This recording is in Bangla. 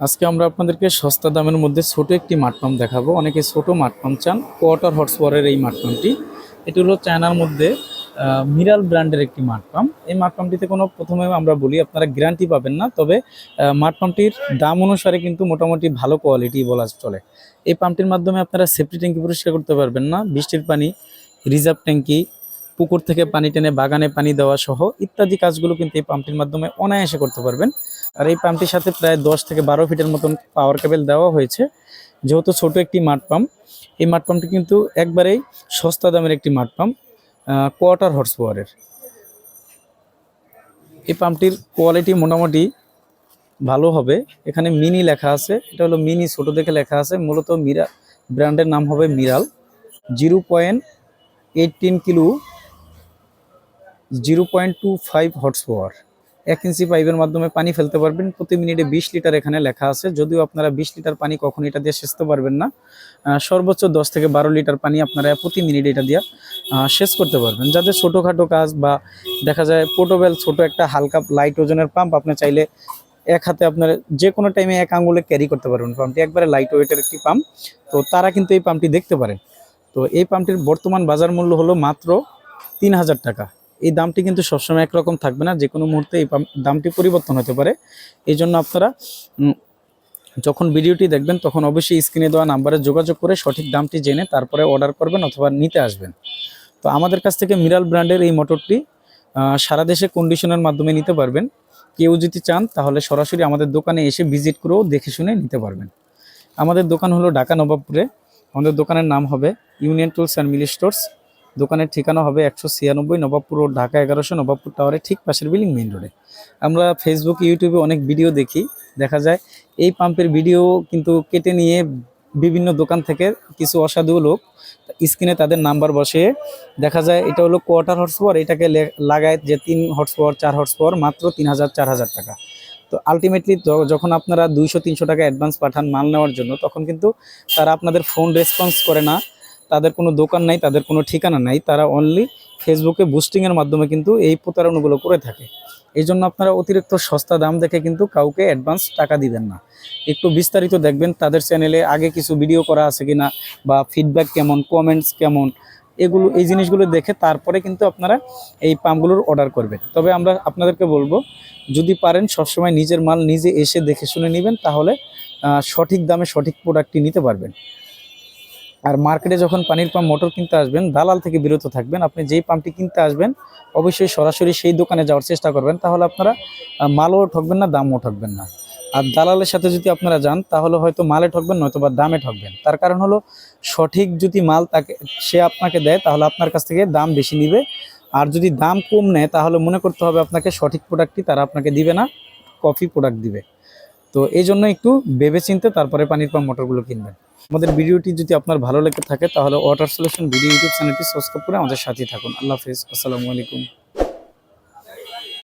আজকে আমরা আপনাদেরকে সস্তা দামের মধ্যে ছোট একটি মাঠ পাম্প দেখাবো। অনেকে ছোট মাঠ পাম্প চান। কোয়াটার হর্স পাওয়ারের এই মাঠ পাম্পটি। এটি হলো চায়নার মধ্যে মিরাল ব্র্যান্ডের একটি মাঠ পাম্প। এই মাঠ পাম্পটিতে কোনো প্রথমে আমরা বলি আপনারা গ্যারান্টি পাবেন না। তবে আহ, মাঠ পাম্পটির দাম অনুসারে কিন্তু মোটামুটি ভালো কোয়ালিটি বলা চলে। এই পাম্পটির মাধ্যমে আপনারা সেফটি ট্যাঙ্কি পরিষ্কার করতে পারবেন না। বৃষ্টির পানি রিজার্ভ ট্যাঙ্কি পুকুর থেকে পানি টেনে বাগানে পানি দেওয়া সহ ইত্যাদি কাজগুলো কিন্তু এই পাম্পটির মাধ্যমে অনায়াসে করতে পারবেন। আর এই পাম্পটির সাথে প্রায় দশ থেকে বারো ফিটের মতন পাওয়ার কেবেল দেওয়া হয়েছে। যেহেতু ছোট একটি মাঠ পাম্প এই মাঠ পাম্পটি কিন্তু একবারেই সস্তা দামের একটি মাঠ পাম্প কোয়ার্টার হর্স পাওয়ারের এই পাম্পটির কোয়ালিটি মোটামুটি ভালো হবে। এখানে মিনি লেখা আছে, এটা হলো মিনি ছোট দেখে লেখা আছে। মূলত মিরা, ব্র্যান্ডের নাম হবে Miral. Zero point eighteen kilo, zero point two five horse power এক ইঞ্চি পাইপের মাধ্যমে পানি ফেলতে পারবেন। প্রতি মিনিটে বিশ লিটার এখানে লেখা আছে। যদিও আপনারা বিশ লিটার পানি কখন এটা দিয়ে সেচতে পারবেন না। সর্বোচ্চ দশ থেকে বারো লিটার পানি আপনারা প্রতি মিনিটে এটা দিয়ে সেচ করতে পারবেন। যাদের ছোটোখাটো কাজ বা দেখা যায় পোর্টেবল ছোট একটা হালকা লাইট ওজনের পাম্প আপনি চাইলে এক হাতে আপনার যে কোনো টাইমে এক আঙ্গুলে ক্যারি করতে পারবেন পাম্পটি একবারে লাইট ওয়েটের একটি পাম্প তো তারা কিন্তু এই পাম্পটি দেখতে পারেন তো এই পাম্পটির বর্তমান বাজার মূল্য হলো মাত্র তিন হাজার টাকা। এই দামটি কিন্তু সবসময় একরকম থাকবে না যে কোনো মুহূর্তে এই দামটি পরিবর্তন হতে পারে। এই জন্য আপনারা যখন ভিডিওটি দেখবেন, তখন অবশ্যই স্ক্রিনে দেওয়া নাম্বারে যোগাযোগ করে সঠিক দামটি জেনে তারপরে অর্ডার করবেন অথবা নিতে আসবেন। তো আমাদের কাছ থেকে মিরাল ব্র্যান্ডের এই মোটরটি সারা দেশে কন্ডিশনের মাধ্যমে নিতে পারবেন। কেউ যদি চান, তাহলে সরাসরি আমাদের দোকানে এসে ভিজিট করেও দেখে শুনে নিতে পারবেন। আমাদের দোকান হলো ঢাকা নবাবপুরে। আমাদের দোকানের নাম হবে union tools and Mili stores দোকানের ঠিকানা হবে একশো ছিয়ানব্বই নবাবপুর রোড, ঢাকা এগারোশো নবাবপুর টাওয়ারের ঠিক পাশের বিল্ডিং মেইন রোডে। আমরা ফেসবুক ইউটিউবে অনেক ভিডিও দেখি, দেখা যায়। এই পাম্পের ভিডিও কিন্তু কেটে নিয়ে বিভিন্ন দোকান থেকে কিছু অসাধু লোক স্ক্রিনে তাদের নাম্বার বসে দেখা যায় এটা হলো কোয়ার্টার হর্স পাওয়ার এটাকে লাগায় যে তিন হর্স পাওয়ার চার হর্স পাওয়ার মাত্র তিন হাজার, চার হাজার টাকা। তো আলটিমেটলি যখন আপনারা দুইশো, তিনশো টাকা অ্যাডভান্স পাঠান মাল নেওয়ার জন্য, তখন কিন্তু তারা আপনাদের ফোন রেসপন্স করে না। তাদের কোনো দোকান নাই, তাদের কোনো ঠিকানা নাই, তারা অনলি ফেসবুকে বুস্টিংয়ের মাধ্যমে কিন্তু এই প্রতারণাগুলো করে থাকে। এই জন্য আপনারা অতিরিক্ত সস্তা দাম দেখে কিন্তু কাউকে অ্যাডভান্স টাকা দিবেন না। একটু বিস্তারিত দেখবেন তাদের চ্যানেলে আগে কিছু ভিডিও করা আছে কিনা বা ফিডব্যাক কেমন কমেন্টস কেমন, এগুলো, এই জিনিসগুলো দেখে তারপরে কিন্তু আপনারা এই পাম্পগুলোর অর্ডার করবেন। তবে আমরা আপনাদেরকে বলব, যদি পারেন সবসময় নিজের মাল নিজে এসে দেখে শুনে নেবেন, তাহলে সঠিক দামে সঠিক প্রোডাক্টটি নিতে পারবেন। আর মার্কেটে যখন পানির পাম্প, মোটর কিনতে আসবেন, দালাল থেকে বিরত থাকবেন। আপনি যেই পাম্পটি কিনতে আসবেন, অবশ্যই সরাসরি সেই দোকানে যাওয়ার চেষ্টা করবেন। তাহলে আপনারা মালও ঠকবেন না, দামও ঠকবেন না। আর দালালের সাথে যদি আপনারা যান, তাহলে হয়তো মালে ঠকবেন নয়তো বা দামে ঠকবেন। তার কারণ হলো, সঠিক যদি মাল তাকে, সে আপনাকে দেয়, তাহলে আপনার কাছ থেকে দাম বেশি নিবে। আর যদি দাম কম নেয়, তাহলে মনে করতে হবে আপনাকে সঠিক প্রোডাক্টটি তারা আপনাকে দিবে না কফি প্রোডাক্ট দিবে। তো এই জন্য একটু ভেবে চিনতে তারপরে পানির পাম্প মোটরগুলো কিনবেন। আমাদের ভিডিওটি যদি আপনার ভালো লেগে থাকে, তাহলে ওয়াটার সলিউশন ভিডিও ইউটিউব চ্যানেলটি সাবস্ক্রাইব করে আমাদের সাথেই থাকুন। আল্লাহ হাফিজ। আসসালামু আলাইকুম।